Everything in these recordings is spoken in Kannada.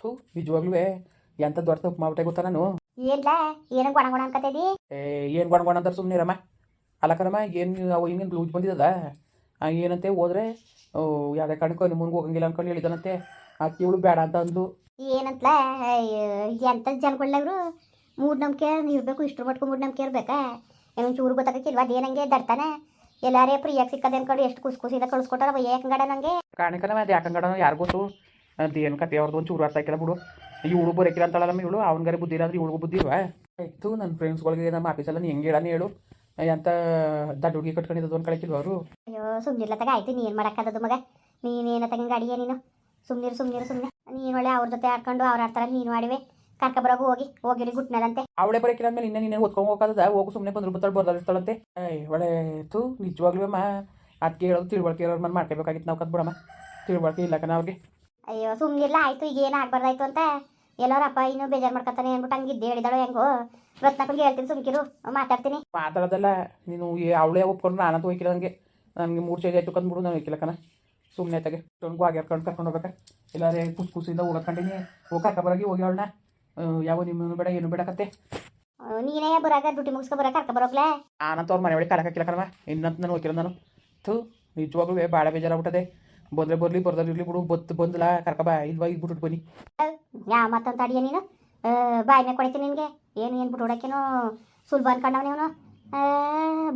ಥೂ ನಿಜವಾಗ್ಲೂ ಎಂತ ದೊಡ್ಡ ತಪ್ಪು ಮಾಡ್ಬಿಟ್ಟೆ ಗೊತ್ತಾ ನಾನು? ಏನ್ಲ ಏನೋ ಗೊಣ ಗೊಣ ಅನ್ಕತ್ತಿದಿ ಏ ಏನ್ ಗೊಣ ಗೊಣ ಅಂತಾರೆ ಸುಮ್ಮನೆ ರಮ್ಮ ಅಲ್ಲ ಕಣಮ್ಮ ಏನು ಅವು ಹಿಂಗೆ ಲೂಜ್ ಬಂದಿದ್ದದ ಏನಂತೆ ಹೋದ್ರೆ? ಯಾವುದೇ ಕಾರಣಕ್ಕೂ ನಿಮ್ಮ ಮುಂದೆ ಹೋಗಂಗಿಲ್ಲ ಅನ್ಕೊಂಡು ಹೇಳಿದನಂತೆ. ಆಕೆ ಇವಳು ಬೇಡ ಅಂತ ಅಂದ್ಲು. ಏನಂತಲ ಎಂತ ಜನಗಳವ್ರು ಮೂಢನಂಬಿಕೆ ಇರಬೇಕು ಇಷ್ಟು ಮಟ್ಕು ಮೂಢನಂಬಿಕೆ ಇರ್ಬೇಕಾ? ಏನು ಚೂರು ಗೊತ್ತಾಗಕ್ಕಿಲ್ವಾ ಅದೇನಂಗೆ ದರ್ತಾನೆ ಎಲ್ಲಾರೇ ಪ್ರಿಯಾಗಿ ಸಿಕ್ಕದೆ ಅನ್ಕೊಂಡು ಎಷ್ಟು ಕುಸ್ ಕುಸಿದ ಕಳ್ಸ್ಕೊಟ್ಟಾರ ಏಕಂಗಡ ನಂಗೆ? ಕಾರಣಕ್ಕನ ಅದು ಯಾಕಂಗಡ ಯಾರಿಗೂ ಗೊತ್ತು? ಅದೇನು ಕತೆ ಅವ್ರದ್ದು ಒಂದು ಚೂರು ಅರ್ಥ ಆಯ್ಕಿಲ್ಲ ಬಿಡು. ಇವಳು ಬರೋಕಿಲ್ಲ ನಮ್ಮ ಇವಳು ಅವನಿಗಾರೆ ಬುದ್ಧಿ ಇಲ್ಲ ಅಂದ್ರೆ ಇವಳಿಗೂ ಬುದ್ಧಿ ಇಲ್ವಾ? ಆಯ್ತು ನನ್ನ ಫ್ರೆಂಡ್ಸ್ಗಳಿಗೆ ನಮ್ಮ ಆಫೀಸಲ್ಲ ನೀ ಹೆಂಗೆ ಹೇಳಾನೆ ಹೇಳು. ಅಂತ ದಡ್ಡ ಹುಡುಗಿ ಕಟ್ಕೊಂಡಿದ್ದು ಒಂದು ಕಳಕಿಲ್ವ ಅವರು? ಅಯ್ಯೋ ಸುಮ್ಮನಿಲ್ಲ ತಗ ಆಯ್ತು ನೀನು ಮಾಡಕ್ಕದದು ಮಗ? ನೀನೇನ ತಗಂಗೆ ಅಡಿಗೆ ನೀನು? ಸುಮ್ಮನಿರು ಸುಮ್ಮನಿರು ಸುಮ್ಮನೆ ನೀನು ಒಳ್ಳೆ ಅವ್ರ ಜೊತೆ ಆಡ್ಕೊಂಡು ಅವ್ರ ಆಡ್ತಾರೆ ನೀನು ಆಡಿವೆ. ಕರ್ಕೊಬರೋಗು ಹೋಗಿ ಹೋಗಿರಿ ಗುಟ್ನದಂತೆ ಅವಳೆ ಬರೋಕಿಲ್ಲ ಅಂದ್ಮೇಲೆ ಇನ್ನೇ ನೀನೇ ಓದ್ಕೊಂಡು ಹೋಗೋದ ಹೋಗು ಸುಮ್ಮನೆ ಬಂದ್ರು ಬತ್ತಾಳೆ ಬರ್ದಾಳಿರ್ತಾಳಂತೆ ಏಯ್ ಒಳ್ಳೆ ತು ನಿಜವಾಗ್ಲೂ ಅಮ್ಮ. ಅದಕ್ಕೆ ಹೇಳೋದು ತಿಳುವಳಿಕೆ ಇರೋರು ಮನೆ ಮಾಡ್ಕೋಬೇಕಾಗಿತ್ತು ನಾವು ಕತ್ ಬಿಡಮ್ಮ ತಿಳುವಳಿಕೆ ಇಲ್ಲ ಕಣ ಅವ್ರಿಗೆ. ಅಯ್ಯೋ ಸುಮ್ಮನಿಲ್ಲ ಆಯ್ತು ಈಗ ಏನು ಆಗ್ಬಾರ್ದಾಯ್ತು ಅಂತ? ಎಲ್ಲರಪ್ಪ ಇನ್ನೂ ಬೇಜಾರು ಮಾಡ್ಕೊತಾನೆ ಅಂದ್ಬಿಟ್ಟು ಹಂಗಿದ್ದು ಹೇಳಿದಾಳು ಹೆಂಗೋ. ರತ್ನಕ್ಕಂಗೆ ಹೇಳ್ತೀನಿ ಸುಮ್ಕಿರು ಮಾತಾಡ್ತೀನಿ. ಮಾತಾಡೋದಲ್ಲ ನೀನು ಅವಳೇ ಒಪ್ಕೊಂಡು ನಾನಂತೂ ಹೋಯ್ಕಿಲ್ಲ ನನಗೆ ನನಗೆ ಮೂರು ಚೇಜ್ ಆಯ್ತು ಕಂದ್ಬಿಡು ನಾನು ಹೋಯ್ಕಿಲ್ಲ ಕಣ. ಸುಮ್ಮನೆ ತಗೆ ತೊಗೊಂಡು ಆಗ್ಯಾರ್ಕೊಂಡು ಕರ್ಕೊಂಡು ಹೋಗ್ಬೇಕಾ? ಇಲ್ಲಾರೆ ಕುಸ್ ಕುಸಿಂದ ಓಡಾಡ್ಕೊಂಡಿನಿ ಹೋಗಿ ಬರೋಗಿ ಹೋಗಿ ಅವಳನ್ನ. ಯಾವ ನಿಮ್ಮನ್ನು ಬೇಡ ಏನು ಬೇಡ ಕತ್ತೆ ನೀನೇ ಬರಾಕ ಡ್ಯೂಟಿ ಮುಗಿಸ್ಕೊ ಬರಾಕ ಕರ್ಕೊ ಬರೋಕ್ಲೆ? ಆನಂತ ಅವ್ರ ಮನೆ ಒಳಗೆ ಕರಕಾಕಿಲ್ಲ ಕಣವ ಇನ್ನಂತ ನಾನು ಹೋಗಿಲ್ಲ ನಾನು. ಥೂ ನಿಜವಾಗ್ಲೂ ಭಾಳ ಬೇಜಾರಾಗ್ಬಿಟ್ಟದೆ. ಬಂದರೆ ಬರಲಿ ಬರ್ದಾರ ಇರಲಿ ಬಿಡು. ಬತ್ ಬಂದಲ್ಲ ಕರ್ಕಬಾ ಇಲ್ವಾ ಇದು ಬಿಟ್ಬಿಟ್ಟು ಬನ್ನಿ. ಯಾ ಮತ್ತಂತ ಅಡಿಯ ನೀನು? ಬಾಯಿ ಮೇಲೆ ಕೊಡ್ತೀನಿ ನಿನಗೆ. ಏನು ಏನು ಬಿಟ್ಟು ಹೊಡಕ್ಕೇನೋ? ಸುಲಭ ಅನ್ಕೊಂಡವ ನೀನು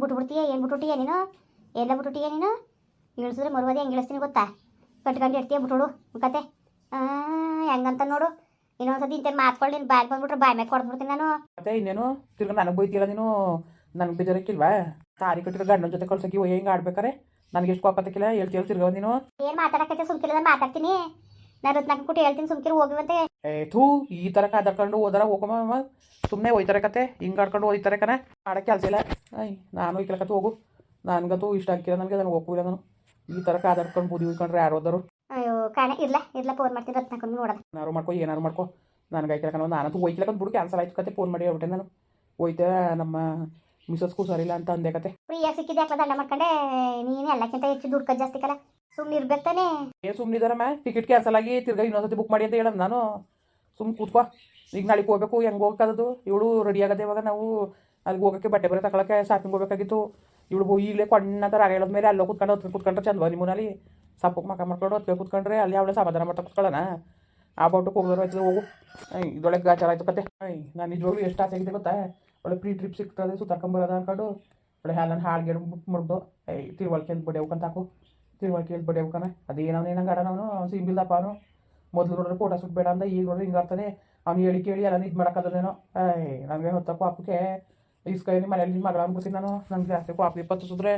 ಬಿಟ್ಬಿಡ್ತೀಯ ಏನು ಬಿಟ್ಬಿಟ್ಟಿಯ ನೀನು? ಎಲ್ಲ ಬಿಟ್ಬಿಟ್ಟಿಯ ನೀನು? ಇಳಿಸಿದ್ರೆ ಮರುವದಿ ಹೆಂಗೆ ಇಳಿಸ್ತೀನಿ ಗೊತ್ತಾ? ಕಟ್ಕೊಂಡು ಇರ್ತೀಯ ಬಿಟ್ಬಿಡು ಕತೆ. ಹೆಂಗಂತ ನೋಡು. ಇನ್ನೊಂದ್ಸತಿ ಇಂತ ಮಾತ್ಕೊಳ್ಳಿ ನೀನು ಬಾಯ್ ಬಂದ್ಬಿಟ್ರೆ ಬಾಯ್ ಮೇಲೆ ಕೊಡ್ಬಿಡ್ತೀನಿ ನಾನು. ಮತ್ತೆ ಇನ್ನೇನು? ತಿರ್ಗ ನನಗೆ ಬೈತಿಲ್ಲ ನೀನು? ನನಗೆ ಬೇಜಾರಕ್ಕಿಲ್ವಾ ತಾರಿ ಕಟ್ಟಿರೋ ಗಂಡನ ಜೊತೆ ಕಳ್ಸೋಕೆ ಹೆಂಗೆ ಹಿಂಗೆ ಆಡ್ಬೇಕಾರೆ? ನನಗೆ ಎಷ್ಟು ಕೋಪತ್ತಕ್ಕಿಲ್ಲ ಹೇಳ್ತಿ ಹೇಳ್ ತಿರ್ಗ ನೀನು ಏನು ಮಾತಾಡಕತ್ತೆ ಸುಮ್ಕಿಲ್ಲ ಮಾತಾಡ್ತೀನಿ. ನಾನು ರತ್ನಾಕ ಕೊಟ್ಟು ಹೇಳ್ತೀನಿ ಸುಮ್ಕಿರು ಹೋಗುವಂತೆ ಏ ಥೂ ಈ ಥರ ಕಾದರ್ಕೊಂಡು ಹೋದಾರ ಹೋಗಮ್ಮ ಸುಮ್ಮನೆ ಹೋಯ್ತಾರೆ ಕತೆ ಹಿಂಗೆ ಆಡ್ಕೊಂಡು ಹೋಯ್ತಾರೆ ಕಣ. ಮಾಡಕ್ಕೆ ಕೆಲಸ ಇಲ್ಲ. ಐ ನಾನು ಈ ಕತೆ ಹೋಗು. ನನಗಂತೂ ಇಷ್ಟ ಆಗ್ತಿಲ್ಲ ನನಗೆ ನನಗೆ ಹೋಗಿಲ್ಲ ನಾನು. ಈ ಥರ ಕಾದಾಡ್ಕೊಂಡು ಬುದಿ ಉಯ್ಕೊಂಡ್ರೆ ಯಾರು ಹೋದರು? ಅಯ್ಯೋ ಕಾಣ ಇರ್ಲ ಇರ್ಲ ಫೋನ್ ಮಾಡ್ತೀನಿ ರತ್ನಾಕೊಂಡು ನೋಡೋದು ಏನಾರು ಮಾಡ್ಕೊ ಏನಾರು ಮಾಡ್ಕೊ. ನನಗೆ ಕಣ ನಾನಂತೂ ಹೋಯ್ಕಿಲ್ಲ ಬಿಡು ಕ್ಯಾನ್ಸಲ್ ಆಯ್ತು ಕತೆ ಫೋನ್ ಮಾಡಿ ಹೇಳ್ಬಿಟ್ಟೆ ನಾನು. ಹೋಯ್ತಾ ನಮ್ಮ ಮಿಸಸ್ಗೂ ಸರಿಲ್ಲ ಅಂತ ಅಂದೆ ಕತೆ. ಫ್ರೀಯಾಗಿ ಸಿಕ್ಕಿದೆ ದಂಡ ಮಾಡ್ಕೊಂಡೆ? ನೀನು ಎಲ್ಲಕ್ಕಿಂತ ಹೆಚ್ಚು ದುಡ್ಡು ಜಾಸ್ತಿ ಕಲ. ಸುಮ್ಮನೆ ಇರ್ಬೇಕು ತಾನೇ. ಏ ಸುಮ್ಮನಿದಾರಮ್ಮ ಟಿಕೆಟ್ ಕ್ಯಾನ್ಸಲ್ ಆಗಿ ತಿರ್ಗಾ ಇನ್ನೊಂದ್ಸತಿ ಬುಕ್ ಮಾಡಿ ಅಂತ ಹೇಳೋದು ನಾನು. ಸುಮ್ಮನೆ ಕೂತ್ಕೋ. ಈಗ ನಾಳೆಗೆ ಹೋಗ್ಬೇಕು ಹೆಂಗೆ ಹೋಗೋಕ್ಕದು ಇವಳು ರೆಡಿ ಆಗದೆ ಇವಾಗ. ನಾವು ಅಲ್ಲಿಗೆ ಹೋಗಕ್ಕೆ ಬಟ್ಟೆ ಬರೆ ತಗೊಳಕ್ಕೆ ಶಾಪಿಂಗ್ ಹೋಗ್ಬೇಕಾಗಿತ್ತು. ಇವಳು ಈಗಲೇ ಕೊಣ್ಣ ಥರ ಹೇಳೋದ ಮೇಲೆ ಅಲ್ಲೋ ಕುತ್ಕೊಂಡು ಹೊತ್ತು ಕುತ್ಕೊಂಡ್ರೆ ಚಂದವ ನಿಮ್ಮನಲ್ಲಿ ಸಪ್ಪಕ್ಕೆ ಮಕ ಮಾಡ್ಕೊಂಡು ಹೊತ್ತು ಕುತ್ಕೊಂಡ್ರೆ ಅಲ್ಲಿ ಅವಳೆ ಸಮಾಧಾನ ಮಾಡ್ತಾ ಕುತ್ಕೊಳ್ಳೋಣ. ಆ ಬೌಟಕ್ಕೆ ಹೋಗೋರು ಆಯ್ತದೆ ಹೋಗು. ಇದೊಳಗೆ ಗಾಚಾರ ಆಯ್ತು ಕತೆ. ನಾನು ನಿಜವಾಗ್ಲೂ ಎಷ್ಟು ಆಸೆ ಆಗಿದೆ ಗೊತ್ತಾ? ಒಳ್ಳೆ ಫ್ರೀ ಟ್ರಿಪ್ ಸಿಗ್ತದೆ. ಸುತ್ತಾಕೊಂಬರೋದ ಅನ್ಕೊಂಡು ಒಳ್ಳೆ ಹಾಲನ್ನು ಹಾಳ್ಗೆಡು ಬುಕ್ ಮಾಡ್ದು ಐ ತಿರುವಳಿಕೆ ಅಂತ ಬಡಿಯೋಕಂತ ಹಾಕು. ತಿರುವಳಿಕೆ ಅಂತ ಬಡಿಯೋಕನ ಅದೇನವನು ಏನಂಗೆ ಆಡ ಅವನು? ಸಿಂಬಿಲ್ದಪ್ಪ ಅವನು. ಮೊದಲು ನೋಡ್ರೆ ಫೋಟೋ ಸುಟ್ಬೇಡ ಅಂತ ಈಗ ನೋಡ್ರಿ ಹಿಂಗೆ ಆಡ್ತಾನೆ. ಅವ್ನು ಹೇಳಿ ಕೇಳಿ, ಎಲ್ಲ ಇದು ಮಾಡೋಕ್ಕದೇನೋ ಐ ನನಗೆ ಹೊತ್ತ ಪಾಪಕ್ಕೆ ಇಸ್ಕೈನಿ ಮನೇಲಿ ಮಗಳ ಅಂದ್ಬಿಡ್ತೀನಿ ನಾನು. ನಂಗೆ ಜಾಸ್ತಿ ಪಾಪ ಇಪ್ಪತ್ತು ಸುದ್ರೆ.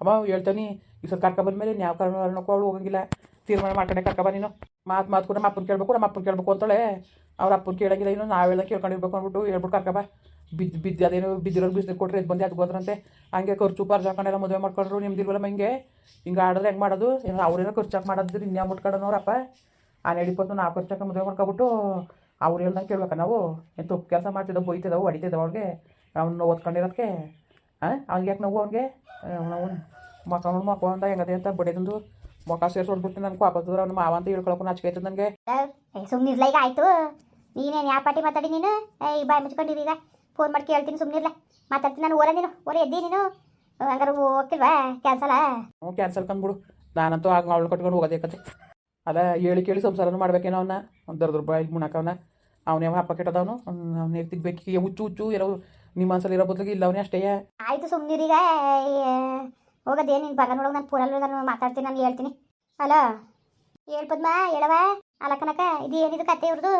ಅಮ್ಮ, ಹೇಳ್ತಾನೆ, ಈ ಸಲ ಕರ್ಕ ಬಂದ್ಮೇಲೆ ಯಾವ ಕಾರಣಕ್ಕೂ ಅವಳು ಹೋಗಂಗಿಲ್ಲ. ತೀರ್ಮಾನ ಮಾಡ್ಕೊಂಡೆ ಕರ್ಕ ಬಾ ನೀನು. ಮಾತು ಮಾತು ಕೂಡ ನಮ್ಮ ಅಪ್ಪನ ಕೇಳಬೇಕು ನಮ್ಮ ಅಪ್ಪನ ಕೇಳಬೇಕು ಅಂತೇಳೆ. ಅವ್ರ ಅಪ್ಪನ ಕೇಳಂಗಿಲ್ಲ, ಇನ್ನು ನಾವೆಲ್ಲ ಕೇಳ್ಕೊಂಡಿರ್ಬೇಕು ಅಂದ್ಬಿಟ್ಟು ಹೇಳ್ಬಿಟ್ಟು ಕರ್ಕ ಬಾ. ಬಿದ್ದು ಬಿದ್ದು ಅದೇನು ಬಿದ್ದಿರೋರು ಬಿಸಿಲು ಕೊಟ್ಟರೆ ಇದು ಬಂದು ಅದು ಹೋದ್ರಂತೆ ಹಂಗೆ ಖರ್ಚು ಪರ್ಚು ಹಾಕೊಂಡೆಲ್ಲ ಮದುವೆ ಮಾಡ್ಕೊಂಡ್ರು ನಿಮ್ದಿಲ್ವಲ್ಲ ಹಿಂಗೆ ಹಿಂಗೆ ಆಡಿದ್ರೆ ಹೆಂಗೆ ಮಾಡೋದು? ಏನೋ ಅವ್ರೇನೋ ಖರ್ಚು ಹಾಕಿ ಮಾಡೋದ್ರೆ, ಇನ್ಯಾವ ನೋಡಪ್ಪ ಆ ನಡಿಪತ್ತು ನಾವು ಖರ್ಚು ಹಾಕೊಂಡು ಮದುವೆ ಮಾಡ್ಕೊಬಿಟ್ಟು ಅವ್ರು ಹೇಳ್ದಂಗೆ ಕೇಳ್ಬೇಕ ನಾವು. ಏನು ತಪ್ಪು ಕೆಲಸ ಮಾಡ್ತಿದ್ದವು ಬೈತಿದ್ದವು ಹೊಡಿತಿದ್ದವು ಅವ್ರಿಗೆ ಅವ್ನು ಓದ್ಕೊಂಡಿರೋದಕ್ಕೆ ಹಾಂ ಅವ್ನಿಗೆ ಯಾಕೆ ನಾವು ಅವ್ನಿಗೆ? ನಾವು ಮಕ್ಕ ಮಕ್ಕ ಅಂತ ಹೆಂಗದೆ ಅಂತ ಬಡಿದಂದು ಮೊಕ ಸೇರಿಸಿ ಹೊಡ್ಬಿಟ್ಟು ನನಗೆ ವಾಪಸ್ಸಿದ್ರೆ ಅವ್ನು ಮಾವ ಅಂತ ಹೇಳ್ಕೊಳಕ್ಕೂ ನಾಚಿಕೆ ನನಗೆ. ಸುಮ್ಮನೆ ಆಯ್ತು? ನೀನೇನು ಯಾವ ಪಾಟಿ ಮಾತಾಡಿ ನೀನು? ಏಯ್ ಬಾಯಿ ಮುಚ್ಕೊಂಡಿರಿ ಈಗ ಫೋನ್ ಮಾಡಿ ಕೇಳ್ತೀನಿ ಸುಮ್ಮನೆ ಇರ್ಲ. ಮಾತಾಡ್ತೀನಿ ನಾನು ಓರೇ ನೀನು ಓರೇ ಎದ್ದಿ ನೀನು. ಹಂಗಾರೆ ಹೋಗ್ತಿಲ್ವಾ? ಕ್ಯಾನ್ಸಲ ಹ್ಞೂ ಕ್ಯಾನ್ಸಲ್ ಕಂದ್ಬಿಡು ನಾನಂತೂ ಆಗ ಅವಳು ಕಟ್ಕೊಂಡು ಹೋಗೋದೇ ಕತೆ. ಅದ ಹೇಳಿ ಕೇಳಿ ಸಂಸಾರನೂ ಮಾಡ್ಬೇಕೇನೋ ಅವನ್ನ ದರ್ದ್ರ ಬಾಯಿ ಮುಣಕವನ ಅವನೇ. ಹಪ್ಪ ಕೆಟ್ಟದವನು? ಬೇಕು ಈಗ ಹುಚ್ಚು ಹುಚ್ಚು ಇರೋ ನಿಮ್ಮ ಮನಸ್ಸಲ್ಲಿ ಇರೋ ಬದಲಿಗೆ ಇಲ್ಲ ಅವನೇ ಅಷ್ಟೇ. ಆಯ್ತು ಸುಮ್ಮನಿರೀಗ ಹೋಗೋದೇ ನಿನ್ನ ಬಗನೊಳಗೆ ನಾನು ಪೂರಲ್ಲಿ ನಾನು ಮಾತಾಡ್ತೀನಿ ನಾನು ಹೇಳ್ತೀನಿ. ಹಲೋ ಹೇಳ್ ಪದ್ಮ ಹೇಳವ ಅಲಕನಕ ಕನಕ ಇದು ಏನಿದು ಕತೆ ಇವ್ರದು?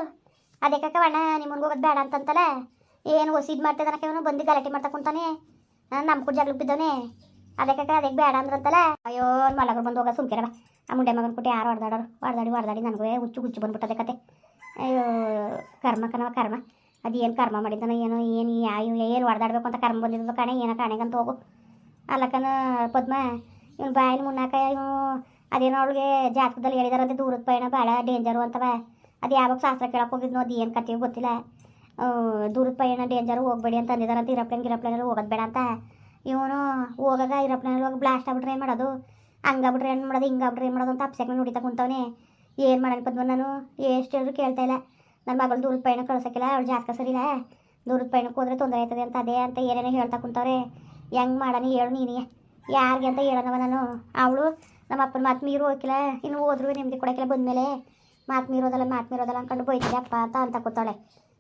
ಅದೇ ಕಕ್ಕ ಅಣ್ಣ ನಿಮ್ಮನ್ಗೆ ಹೋಗೋದು ಬೇಡ ಅಂತಂತಲ್ಲ ಏನು ಹೊಸಿದ್ ಮಾಡ್ತಿದ್ದಾನಕ ಇವನು ಬಂದು ಗಲಾಟೆ ಮಾಡ್ತಾ ಕುಂತಾನೆ. ನಮ್ಮ ಕೂಡ ಜಗಳ ಬಿದ್ದವನೆ. ಅದಕ್ಕೆ ಅದಕ್ಕೆ ಬೇಡ ಅಂದ್ರಂತಲ್ಲ? ಅಯ್ಯೋ ಮಲಗರು ಬಂದು ಹೋಗೋದು ಸುಮ್ಕಿರವ ಆ ಮುಂಡೆ ಮಗನ ಕೊಟ್ಟು ಯಾರು ಹೊಡೆದಾಡೋರು ಹೊಡೆದಾಡಿ ಹೊಡೆದಾಡಿ ನನಗೆ ಹುಚ್ಚು ಹುಚ್ಚು ಬಂದ್ಬಿಟ್ಟದೆ ಕತೆ. ಅಯ್ಯೋ, ಕರ್ಮ ಕರ್ಮ. ಅದು ಏನು ಕರ್ಮ ಮಾಡಿದ್ದಾನ, ಏನೋ, ಏನು ಯಾವ ಏನು ಹೊಡೆದಾಡ್ಬೇಕು ಅಂತ ಕರ್ಮ ಬಂದಿದ್ದು ಕಾಣೆ, ಏನೋ ಕಾಣೆಗಂತ ಹೋಗು. ಅಲ್ಲಕ್ಕನ ಪದ್ಮ, ಇವನು ಬಾಯಿನ ಮುನ್ನಾಕ, ಇವನು ಅದೇನೋ ಅವಳಿಗೆ ಜಾತಕದಲ್ಲಿ ಹೇಳಿದಾರಂತೆ ದೂರದ ಪಯಣ ಭಾಳ ಡೇಂಜರು ಅಂತವ. ಅದು ಯಾವಾಗ ಶಾಸ್ತ್ರ ಕೇಳಕ್ಕೆ ಹೋಗಿದ್ನೋ, ಅದು ಏನು ಕತೆ ಗೊತ್ತಿಲ್ಲ. ದೂರದ ಪಯಣ ಡೇಂಜರು ಹೋಗ್ಬೇಡಿ ಅಂತ ಅಂದಿದಾರಂತ ಇರಪ್ಲೇನ್ ಗಿರಪ್ಲೇನಲ್ಲಿ ಹೋಗೋದು ಬೇಡ ಅಂತ. ಇವನು ಹೋಗಾಗ ಇರಪ್ಲೇನಲ್ಲಿ ಹೋಗಿ ಬ್ಲಾಸ್ಟ್ ಆಗ್ಬಿಟ್ರೆ ಏನು ಮಾಡೋದು? ಹಂಗಾಗ್ಬಿಟ್ರೆ ಏನು ಮಾಡೋದು? ಹಿಂಗಾಗ್ಬಿಟ್ರೆ ಏನು ಮಾಡೋದು? ಅಂತ ಅಪ್ಸೆಕ್ ನುಡಿತಾ ಕುಂತವನೆ. ಏನು ಮಾಡೋಣ ಪದ್ಮ ನಾನು? ಎಷ್ಟು ಹೇಳಿದ್ರು ಕೇಳ್ತಾ ಇಲ್ಲ. ನನ್ನ ಮಗಳು ದೂರದ ಪಯಣ ಕಳ್ಸೋಕ್ಕಿಲ್ಲ, ಅವ್ಳು ಜಾತಕ ಸರಿಲ್ಲ ದೂರದ ಪಯಣಕ್ಕೆ ಹೋದ್ರೆ ತೊಂದರೆ ಆಯ್ತದೆ ಅಂತ ಅದೇ ಅಂತ ಏನೇನೋ ಹೇಳ್ತಾ ಕುಂತವ್ರೆ. ಹೆಂಗೆ ಮಾಡೋಣ ಹೇಳು ನೀನಿಗೆ. ಯಾರಿಗೆ ಅಂತ ಹೇಳೋಣವ ನಾನು? ಅವಳು ನಮ್ಮ ಅಪ್ಪನ ಮಾತು ಮೀರು ಹೋಗಿಲ್ಲ ಇನ್ನು ಹೋದ್ರು ನೆಮ್ಮದಿ ಕೊಡೋಕ್ಕಿಲ್ಲ ಬಂದಮೇಲೆ. ಮಾತು ಮೀರೋದಲ್ಲ ಮಾತು ಮೀರೋದಲ್ಲ ಅಂದ್ಕೊಂಡು ಬೈತಿದ್ದೆ ಅಪ್ಪ ಅಂತ ಅಂತ ಕೂತಾಳೆ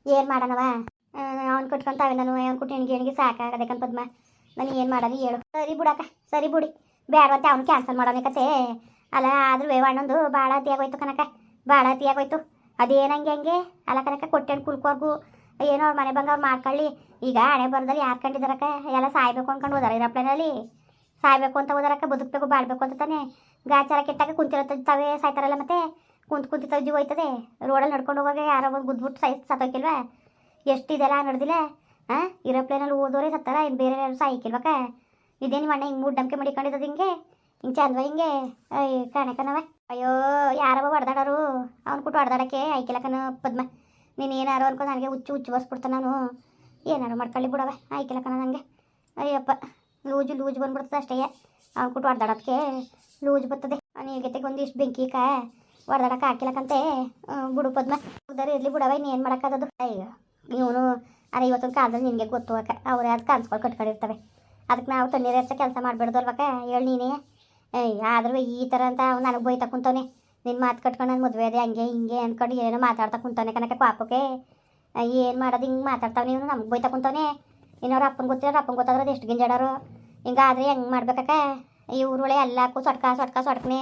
ಏನು ಮಾಡೋಣವ ಅವ್ನು ಕಟ್ಕೊಂತಾವೆ ನಾನು, ಅವ್ನು ಕುಟ್ಟಿ ಹೆಣ್ಗೆ ಹೆಣ್ಗೆ ಸಾಕಾಗದಕ್ಕೆ ಕಣ್ ಪದ್ಮ. ನಾನು ಏನು ಮಾಡೋದು ಹೇಳು. ಸರಿ ಬಿಡಕ್ಕ ಸರಿ ಬಿಡಿ. ಬೇಡವಂತೆ ಅವ್ನು ಕ್ಯಾನ್ಸಲ್ ಮಾಡೋಣ ಕತೆ ಅಲ್ಲ, ಆದ್ರೂ ಅಣ್ಣಂದು ಭಾಳ ಅತಿಯಾಗೋಯ್ತು ಕನಕ ಭಾಳ ಅತಿಯಾಗೋಯ್ತು ಅದೇನಂಗೆ ಹಂಗೆ ಅಲ್ಲ ಕನಕ ಕೊಟ್ಟೆಣ್ಣು ಕುಲ್ಕೋರ್ಗು. ಏನೋ ಅವ್ರ ಮನೆ ಬಂದು ಮಾಡ್ಕೊಳ್ಳಿ. ಈಗ ಹಣೆ ಬರ್ದಲ್ಲಿ ಯಾರು ಕಂಡಿದ್ದಾರಕ್ಕ ಎಲ್ಲ ಸಾಯ್ಬೇಕು ಅಂದ್ಕೊಂಡು ಹೋದಾರ ಇರಪ್ಲೇನಲ್ಲಿ ಸಾಯ್ಬೇಕು ಅಂತ ಹೋದಾರಕ್ಕ, ಬದುಕಬೇಕು, ಬಾಳ್ಬೇಕು ಅಂತ ತಾನೇ. ಗಾಚಾರ ಕೆಟ್ಟಾಗ ಕುಂತಿರತ್ತವೆ ಸಾಯ್ತಾರಲ್ಲ ಮತ್ತೆ. ಕುಂತ್ ಕುಂತು ಜೀವ ಹೋಯ್ತದೆ ರೋಡಲ್ಲಿ ನಡ್ಕೊಂಡು ಹೋಗಾಗ ಯಾರೋ ಒಂದು ಗುದ್ಬಿಟ್ಟು ಸಾಯ್ ಸತ್ತೋಕಿಲ್ವಾ ಎಷ್ಟು ಇದೆಲ್ಲ ನಡೆದಿಲ್ಲ ಹಾಂ ಏರೋಪ್ಲೇನಲ್ಲಿ ಓದೋರೆ ಸತ್ತಾರ ಇನ್ನು ಬೇರೆ ಯಾರು ಸಾಯ್ಕಿಲ್ವಕ್ಕ? ಇದೇನು ಮಣ್ಣ, ಹಿಂಗೆ ಮೂರು ನಂಬಿಕೆ ಮಡಿಕೊಂಡಿದ್ದದು ಹಿಂಗೆ? ಹಿಂಗೆ ಚಂದ್ವ ಹಿಂಗೆ? ಅಯ್ಯ ಕಾಣಕನವ ಅಯ್ಯೋ ಯಾರವ ಹೊಡೆದಾಡೋರು? ಅವ್ನು ಕೊಟ್ಟು ಹೊಡೆದಾಡಕ್ಕೆ ಆಯ್ಕಿಲ್ಲಕನ ಪದ್ಮ. ನೀನು ಏನಾರು ಅನ್ಕೊಂಡು ನನಗೆ ಹುಚ್ಚು ಹುಚ್ಚು ಬಸ್ಬಿಡ್ತಾನೆ ನಾನು ಏನಾರು ಮಾಡ್ಕೊಳ್ಳಿ ಬಿಡವ ಆಯ್ಕಿಲ್ಲಕನ ನನಗೆ. ಅಯ್ಯಪ್ಪ, ಲೂಜು ಲೂಜು ಬಂದ್ಬಿಡ್ತದೆ ಅಷ್ಟೇ. ಅವ್ನು ಕೊಟ್ಟು ಹೊಡೆದಾಡೋದಕ್ಕೆ ಲೂಜ್ ಬರ್ತದೆ. ನೀರ್ಗೆತೆಗೆ ಒಂದಿಷ್ಟು ಬೆಂಕಿ ಕಾ ಹೊಡೆದಾಡಕ್ಕೆ ಹಾಕಿಲ್ಲಕಂತೆ ಹ್ಮ್, ಬಿಡು ಪದ್ಮ. ಉದಾರ ಇರಲಿ ಬಿಡವ ಇನ್ನೇನು ಮಾಡೋಕ್ಕಾಗದು ಅಯ್ಯೋ ಇವನು ಅರೆ ಇವತ್ತೊಂದು ಕಾಲದಲ್ಲಿ ನಿನಗೆ ಗೊತ್ತು ಅಕ್ಕ. ಅವ್ರು ಅದು ಕನ್ಸ್ಗಳು ಕಟ್ಕೊಂಡಿರ್ತವೆ. ಅದಕ್ಕೆ ನಾವು ತಣ್ಣೀರು ಹೆಚ್ಚ ಕೆಲಸ ಮಾಡಬೇಡ್ದು ಅಲ್ವಕ್ಕ ಹೇಳಿ ನೀನೇ. ಆದ್ರೂ ಈ ಥರ ಅಂತ ನನಗೆ ಬೈತಾ ಕುಂತವನೆ. ನಿನ್ನ ಮಾತು ಕಟ್ಕೊಂಡು ನಾನು ಮದುವೆ ಅದೇ ಹಂಗೆ ಹಿಂಗೆ ಅಂದ್ಕೊಂಡು ಏನೋ ಮಾತಾಡ್ತಾ ಕುಂತವನೆ ಕನಕ ಪಾಪಕ್ಕೆ ಏನು ಮಾಡೋದು ಹಿಂಗೆ ಮಾತಾಡ್ತಾವೆ ನೀವು ನಮ್ಗೆ ಬೈತಾ ಕುಂತವನೆ. ಇನ್ನವ್ರ ಅಪ್ಪನ ಗೊತ್ತಿರೋ ಅಪ್ಪನ ಗೊತ್ತಾದ್ರೆ ಅದು ಎಷ್ಟು ಗಿಂಜಾಡೋರು. ಹಿಂಗಾದ್ರೆ ಹೆಂಗೆ ಮಾಡ್ಬೇಕಕ್ಕ? ಇವ್ರೊಳೆ ಎಲ್ಲಕ್ಕೂ ಸೊಟ್ಕ ಸೊಟ್ಕ ಸೊಟ್ಕನೆ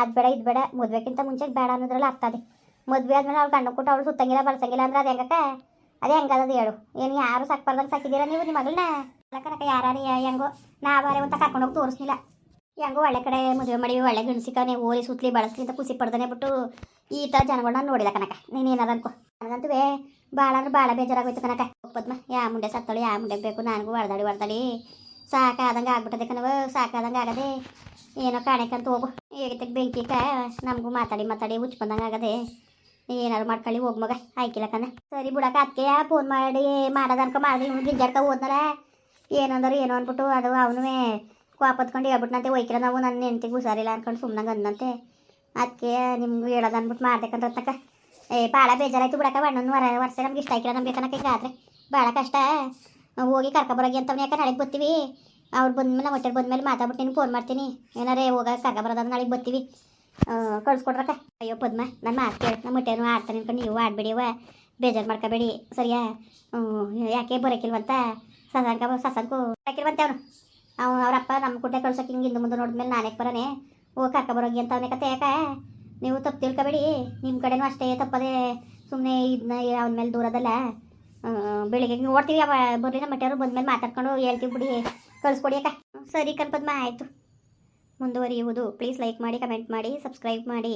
ಅದು ಬೇಡ, ಇದು ಬೇಡ ಮದುವೆಗಿಂತ ಮುಂಚೆ ಬೇಡ ಅನ್ನೋದ್ರಲ್ಲಿ ಆಗ್ತದೆ ಮದುವೆ ಆದ್ಮೇಲೆ ಅವ್ರು ಗಂಡು ಕೊಟ್ಟು ಅವಳು ಸುತ್ತಂಗಿಲ್ಲ, ಬಳಸಂಗಿಲ್ಲ ಅಂದ್ರೆ ಅದು ಹೆಂಗಕ್ಕ? ಅದೇ ಹೆಂಗದದು ಹೇಳು. ಏನು ಯಾರು ಸಾಕ್ಬಾರ್ದಂಗೆ ಸಾಕಿದ್ದೀರಾ ನೀವು ನಿಮ್ಮ ಮಗಳನ್ನ ಅಲ್ಲ ಕನಕ ಯಾರು ಹೆಂಗೋ ನಾ ಬಾರೆ ಅಂತ ಕರ್ಕೊಂಡೋಗಿ ತೋರಿಸ್ಲಿಲ್ಲ. ಹೆಂಗೋ ಒಳ್ಳೆ ಕಡೆ ಮದುವೆ ಮಾಡಿ ಒಳ್ಳೆ ಗಂಡಸಿಕನೆ ಓಲಿ ಸುತ್ತಲಿ ಬಳಸ್ಲಿ ಅಂತ ಖುಷಿ ಪಡ್ದಾನೆ ಬಿಟ್ಟು ಈ ಥರ ಜನಗಳನ್ನ ನೋಡಿಲ್ಲ ಕನಕ ನೀನು ಏನಾರ ಅನ್ಕೋ. ನನಗಂತೂ ಭಾಳ ಅಂದ್ರೆ ಭಾಳ ಬೇಜಾರಾಗೋಯ್ತು ಕನಕ ಪದ್ಮ, ಯಾ ಮುಂಡೆ ಸತ್ತಳು, ಯಾ ಮುಂಡೆ ಬೇಕು, ನನಗೂ ಹೊಡೆದಾಡಿ ಹೊಡೆದಾಡಿ ಸಾಕಾದಂಗೆ ಆಗ್ಬಿಟ್ಟದೆ ಕಣವ ಸಾಕಾದಂಗೆ ಆಗದೆ. ಏನೋ ಕಾಣಕ್ಕಂತ ಹೋಗು. ಹೇಗಿದ್ದಕ್ಕೆ ಬೆಂಕಿ ಕ, ನಮಗೂ ಮಾತಾಡಿ ಮಾತಾಡಿ ಹುಚ್ಚು ಬಂದಂಗೆ ಆಗದೆ. ಏನಾದ್ರು ಮಾಡ್ಕೊಳ್ಳಿ ಹೋಗಿ ಮಗ, ಆಯ್ಕಿಲ್ಲ ಕಣ. ಸರಿ ಬಿಡಕ್ಕ ಅದಕ್ಕೆ ಫೋನ್ ಮಾಡಿ ಮಾಡೋದನ್ಕ ಮಾಡಿದ್ರೆ ಮಾಡಿ ಇವ್ನು ಗಿಂಜಾಡ್ಕ ಹೋದ್ನಲ್ಲ. ಏನಂದ್ರೆ ಏನೋ ಅಂದ್ಬಿಟ್ಟು ಅದು ಅವನು ಕೋಪತ್ಕೊಂಡು ಹೇಳ್ಬಿಟ್ನಂತೆ ಒಯ್ಕಿರ ನಾವು, ನನ್ನ ಹೆಂಡತಿಗೆ ಹುಷಾರಿಲ್ಲ ಅನ್ಕೊಂಡು ಸುಮ್ಮನೆ ಅಂದಂತೆ ಅದಕ್ಕೆ ನಿಮ್ಗೆ ಹೇಳೋದು ಅಂದ್ಬಿಟ್ಟು ತಕ್ಕ ಏ, ಭಾಳ ಬೇಜಾರಾಯ್ತು ಬಿಡಕ್ಕ ಬಣ್ಣ ವರ, ವರ್ಷ ನಮ್ಗೆ ಇಷ್ಟ ಆಯ್ಕಿಲ್ಲ ನಮ್ಗೆ ಕನಕ ಈಗ ಆದ್ರೆ. ಭಾಳ ಕಷ್ಟ. ಹೋಗಿ ಕರ್ಕೊಬರೋಗಿ ಅಂತವ್ನ ಯಾಕೆ ನಾಳೆಗೆ ಬರ್ತೀವಿ? ಅವ್ರು ಬಂದ್ಮೇಲೆ ನಮ್ಮ ಬಂದ ಮೇಲೆ ಮಾತಾಡ್ಬಿಟ್ಟು ನಿನ್ಗೆ ಫೋನ್ ಮಾಡ್ತೀನಿ. ಏನಾರೇ ಹೋಗ ಬರೋದಾದ್ರೆ ನಾಳೆಗೆ ಬರ್ತೀವಿ. ಕಳ್ಸ್ಕೊಡ್ರಕ್ಕ ಅಯ್ಯೋ ಪದ್ಮ ನನ್ನ ಮಾತು ಕೇಳಿ ನಮ್ಮ ಹೊಟ್ಟೆನೂ ಆಡ್ತಾನೆ ಅನ್ಕೊಂಡು ನೀವು ಆಡ್ಬೇಡಿವ ಬೇಜಾರು ಮಾಡ್ಕೋಬೇಡಿ. ಸರಿಯಾ? ಯಾಕೆ ಬರೋಕಿಲ್ವಂತ? ಸಸಂಕ ಸಸಂಕು ಬರೋಕಿಲ್ವಂತೆ ಅವನು. ಅವ್ನು ಅವ್ರಪ್ಪ ನಮ್ಮ ಕುಟ್ಟೆ ಕಳ್ಸೋಕೆ ಹಿಂಗೆ ಹಿಂದೆ ಮುಂದೆ ನೋಡಿದ್ಮೇಲೆ ನಾನೇ ಬರೋನೆ. ಹೋಗಿ ಕರ್ಕೊಬರೋಗಿ ಅಂತ ಅವನೇ ಕತೆ ಯಾಕೆ ನೀವು ತಪ್ಪು ತಿಳ್ಕೊಬೇಡಿ. ನಿಮ್ಮ ಕಡೆನೂ ಅಷ್ಟೇ ತಪ್ಪದೆ. ಸುಮ್ಮನೆ ಇದನ್ನ ಅವನ ಮೇಲೆ ದೂರದಲ್ಲ. ಬೆಳಿಗ್ಗೆ ನೋಡ್ತೀವಿ ಅವ ಬರ್ರಿ ನಮ್ಮ ಮಟ್ಟೆಯವರು ಬಂದ್ಮೇಲೆ ಮಾತಾಡ್ಕೊಂಡು ಹೇಳ್ತೀವಿ, ಬಿಡಿ, ಕಳಿಸ್ಕೊಡಿ ಅಕ್ಕ. ಸರಿ ಕನ್ಪದ್ಮ ಆಯಿತು. ಮುಂದುವರಿಯುವುದು. ಪ್ಲೀಸ್ ಲೈಕ್ ಮಾಡಿ ಕಮೆಂಟ್ ಮಾಡಿ ಸಬ್ಸ್ಕ್ರೈಬ್ ಮಾಡಿ.